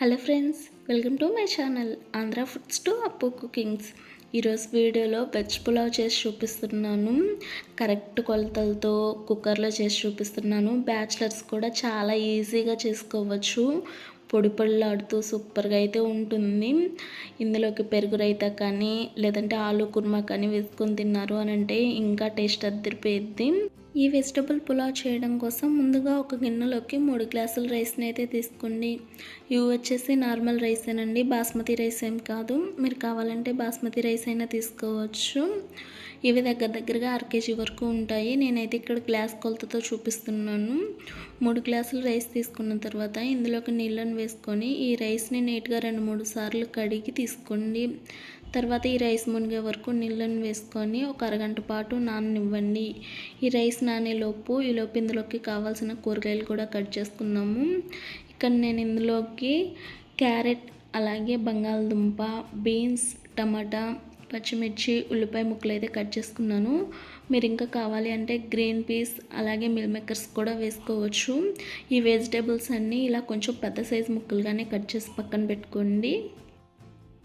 Hello friends welcome to my channel Andhra foods to Appu cookings. ఈరోజు వీడియోలో veg pulao చేసి చూపిస్తున్నాను. కరెక్ట్ కొలతలతో కుక్కర్లో చేసి చూపిస్తున్నాను. బ్యాచిలర్స్ కూడా చాలా ఈజీగా చేసుకోవచ్చు. పొడి పొడిలాడుతూ సూపర్గా అయితే ఉంటుంది. ఇందులోకి పెరుగు రైతా కానీ లేదంటే ఆలు కుర్మా కానీ వేసుకొని తిన్నారు అని అంటే ఇంకా టేస్ట్ అద్దరిపోయిద్ది. ఈ వెజిటబుల్ పులావ్ చేయడం కోసం ముందుగా ఒక గిన్నెలోకి మూడు గ్లాసుల రైస్ని అయితే తీసుకోండి. ఇవి వచ్చేసి నార్మల్ రైసేనండి బాస్మతి రైస్ ఏం కాదు. మీరు కావాలంటే బాస్మతి రైస్ అయినా తీసుకోవచ్చు. ఇవి దగ్గర దగ్గరగా అరకేజీ వరకు ఉంటాయి. నేనైతే ఇక్కడ గ్లాస్ కొలతతో చూపిస్తున్నాను. మూడు గ్లాసులు రైస్ తీసుకున్న తర్వాత ఇందులోకి నీళ్ళని వేసుకొని ఈ రైస్ని నీట్గా రెండు మూడు సార్లు కడిగి తీసుకోండి. తర్వాత ఈ రైస్ మునిగే వరకు నీళ్ళని వేసుకొని ఒక అరగంట పాటు నాననివ్వండి. ఈ రైస్ నానేలోపు ఈలోపు ఇందులోకి కావాల్సిన కూరగాయలు కూడా కట్ చేసుకున్నాము. ఇక్కడ నేను ఇందులోకి క్యారెట్ అలాగే బంగాళదుంప బీన్స్ టమాటా పచ్చిమిర్చి ఉల్లిపాయ ముక్కలు అయితే కట్ చేసుకున్నాను. మీరు ఇంకా కావాలి అంటే గ్రీన్ పీస్ అలాగే మిల్ మేకర్స్ కూడా వేసుకోవచ్చు. ఈ వెజిటేబుల్స్ అన్నీ ఇలా కొంచెం పెద్ద సైజు ముక్కలుగానే కట్ చేసి పక్కన పెట్టుకోండి.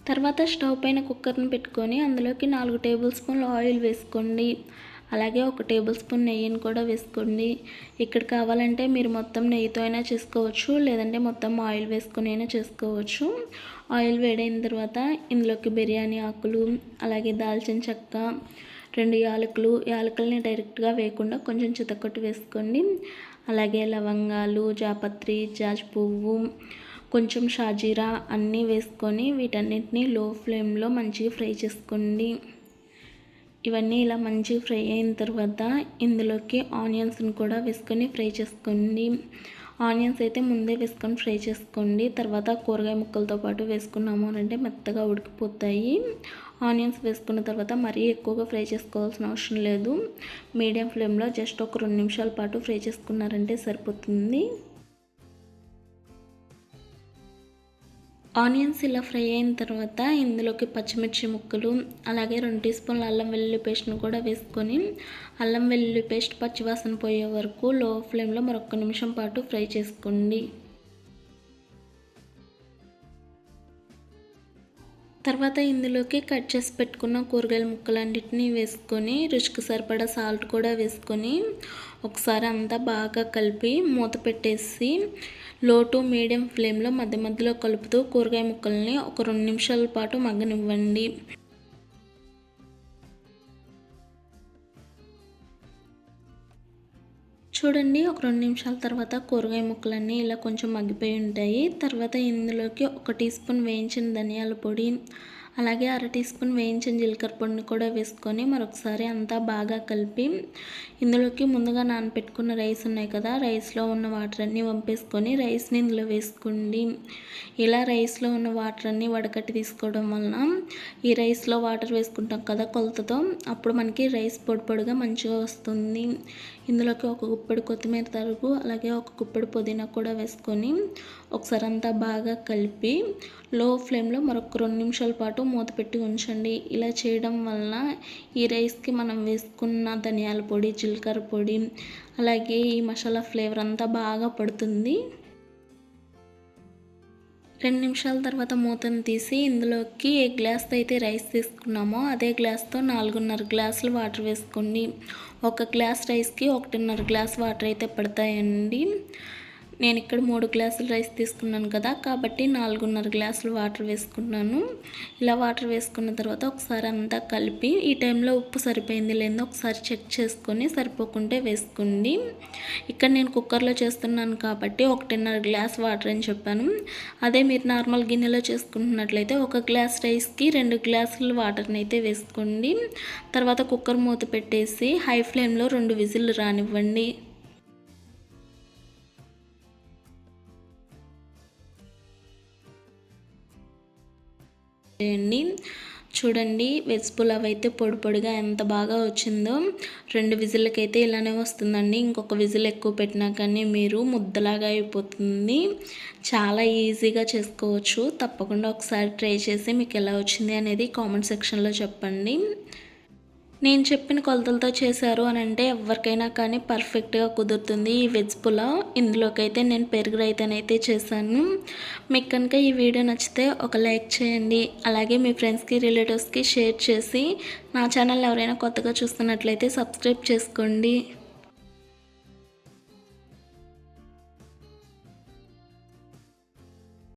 తర్వాత స్టవ్ పైన కుక్కర్ని పెట్టుకొని అందులోకి నాలుగు టేబుల్ స్పూన్లు ఆయిల్ వేసుకోండి. అలాగే ఒక టేబుల్ స్పూన్ నెయ్యిని కూడా వేసుకోండి. ఇక్కడ కావాలంటే మీరు మొత్తం నెయ్యితో అయినా చేసుకోవచ్చు లేదంటే మొత్తం ఆయిల్ వేసుకొని అయినా చేసుకోవచ్చు. ఆయిల్ వేడైన తర్వాత ఇందులోకి బిర్యానీ ఆకులు అలాగే దాల్చిన చెక్క రెండు యాలకులు యాలకుల్ని డైరెక్ట్గా వేయకుండా కొంచెం చితకొట్టు వేసుకోండి. అలాగే లవంగాలు జాపత్రి జాజి పువ్వు కొంచెం షాజీరా అన్నీ వేసుకొని వీటన్నిటిని లో ఫ్లేమ్లో మంచిగా ఫ్రై చేసుకోండి. ఇవన్నీ ఇలా మంచిగా ఫ్రై అయిన తర్వాత ఇందులోకి ఆనియన్స్ని కూడా వేసుకొని ఫ్రై చేసుకోండి. ఆనియన్స్ అయితే ముందే వేసుకొని ఫ్రై చేసుకోండి. తర్వాత కూరగాయ ముక్కలతో పాటు వేసుకున్నాము అంటే మెత్తగా ఉడికిపోతాయి. ఆనియన్స్ వేసుకున్న తర్వాత మరీ ఎక్కువగా ఫ్రై చేసుకోవాల్సిన అవసరం లేదు. మీడియం ఫ్లేమ్లో జస్ట్ ఒక రెండు నిమిషాల పాటు ఫ్రై చేసుకున్నారంటే సరిపోతుంది. ఆనియన్స్ ఇలా ఫ్రై అయిన తర్వాత ఇందులోకి పచ్చిమిర్చి ముక్కలు అలాగే రెండు టీ స్పూన్ల అల్లం వెల్లుల్లి పేస్ట్ను కూడా వేసుకొని అల్లం వెల్లుల్లి పేస్ట్ పచ్చివాసన పోయే వరకు లో ఫ్లేమ్లో మరొక నిమిషం పాటు ఫ్రై చేసుకోండి. తర్వాత ఇందులోకి కట్ చేసి పెట్టుకున్న కూరగాయల ముక్కలన్నిటిని వేసుకొని రుచికి సరిపడా సాల్ట్ కూడా వేసుకొని ఒకసారి అంతా బాగా కలిపి మూత పెట్టేసి లో టు మీడియం ఫ్లేమ్లో మధ్య మధ్యలో కలుపుతూ కూరగాయ ముక్కల్ని ఒక రెండు నిమిషాల పాటు మగ్గనివ్వండి. చూడండి ఒక రెండు నిమిషాల తర్వాత కూరగాయ ముక్కలన్నీ ఇలా కొంచెం మగ్గిపోయి ఉంటాయి. తర్వాత ఇందులోకి ఒక టీ స్పూన్ వేయించిన ధనియాల పొడి అలాగే అర టీ స్పూన్ వేయించిన జీలకర్ర పొడిని కూడా వేసుకొని మరొకసారి అంతా బాగా కలిపి ఇందులోకి ముందుగా నానపెట్టుకున్న రైస్ ఉన్నాయి కదా రైస్లో ఉన్న వాటర్ అన్నీ వంపేసుకొని రైస్ని ఇందులో వేసుకోండి. ఇలా రైస్లో ఉన్న వాటర్ అన్నీ వడకట్టి తీసుకోవడం వలన ఈ రైస్లో వాటర్ వేసుకుంటాం కదా కొలతతో అప్పుడు మనకి రైస్ పొడి పొడిగా మంచిగా వస్తుంది. ఇందులోకి ఒక గుప్పెడు కొత్తిమీర తరుగు అలాగే ఒక గుప్పెడు పుదీనా కూడా వేసుకొని ఒకసారి అంతా బాగా కలిపి లో ఫ్లేమ్లో మరొక రెండు నిమిషాల పాటు మూత పెట్టి ఉంచండి. ఇలా చేయడం వలన ఈ రైస్కి మనం వేసుకున్న ధనియాల పొడి జీలకర్ర పొడి అలాగే ఈ మసాలా ఫ్లేవర్ అంతా బాగా పడుతుంది. రెండు నిమిషాల తర్వాత మూతను తీసి ఇందులోకి ఏ గ్లాస్తో అయితే రైస్ తీసుకున్నామో అదే గ్లాస్తో నాలుగున్నర గ్లాసులు వాటర్ వేసుకోండి. ఒక గ్లాస్ రైస్కి ఒకటిన్నర గ్లాస్ వాటర్ అయితే పడతాయండి. నేను ఇక్కడ మూడు గ్లాసులు రైస్ తీసుకున్నాను కదా కాబట్టి నాలుగున్నర గ్లాసులు వాటర్ వేసుకున్నాను. ఇలా వాటర్ వేసుకున్న తర్వాత ఒకసారి అంతా కలిపి ఈ టైంలో ఉప్పు సరిపోయింది లేదో ఒకసారి చెక్ చేసుకొని సరిపోకుంటే వేసుకోండి. ఇక్కడ నేను కుక్కర్లో చేస్తున్నాను కాబట్టి ఒకటిన్నర గ్లాస్ వాటర్ అని చెప్పాను. అదే మీరు నార్మల్ గిన్నెలో చేసుకుంటున్నట్లయితే ఒక గ్లాస్ రైస్కి రెండు గ్లాసులు వాటర్ని అయితే వేసుకోండి. తర్వాత కుక్కర్ మూత పెట్టేసి హై ఫ్లేమ్లో రెండు విజిల్లు రానివ్వండి. చేయండి చూడండి వెజ్ పులావ్ అయితే పొడి పొడిగా ఎంత బాగా వచ్చిందో. రెండు విజిల్లకైతే ఇలానే వస్తుందండి. ఇంకొక విజిల్ ఎక్కువ పెట్టినా కానీ మీరు ముద్దలాగా అయిపోతుంది. చాలా ఈజీగా చేసుకోవచ్చు. తప్పకుండా ఒకసారి ట్రై చేసి మీకు ఎలా వచ్చింది అనేది కామెంట్ సెక్షన్లో చెప్పండి. నేను చెప్పిన కొలతలతో చేశారు అని అంటే ఎవరికైనా కానీ పర్ఫెక్ట్గా కుదురుతుంది ఈ వెజ్ పులావ్. ఇందులోకైతే నేను పెరుగు రైతనైతే చేశాను. మీకు కనుక ఈ వీడియో నచ్చితే ఒక లైక్ చేయండి. అలాగే మీ ఫ్రెండ్స్కి రిలేటివ్స్కి షేర్ చేసి నా ఛానల్ ఎవరైనా కొత్తగా చూస్తున్నట్లయితే సబ్స్క్రైబ్ చేసుకోండి.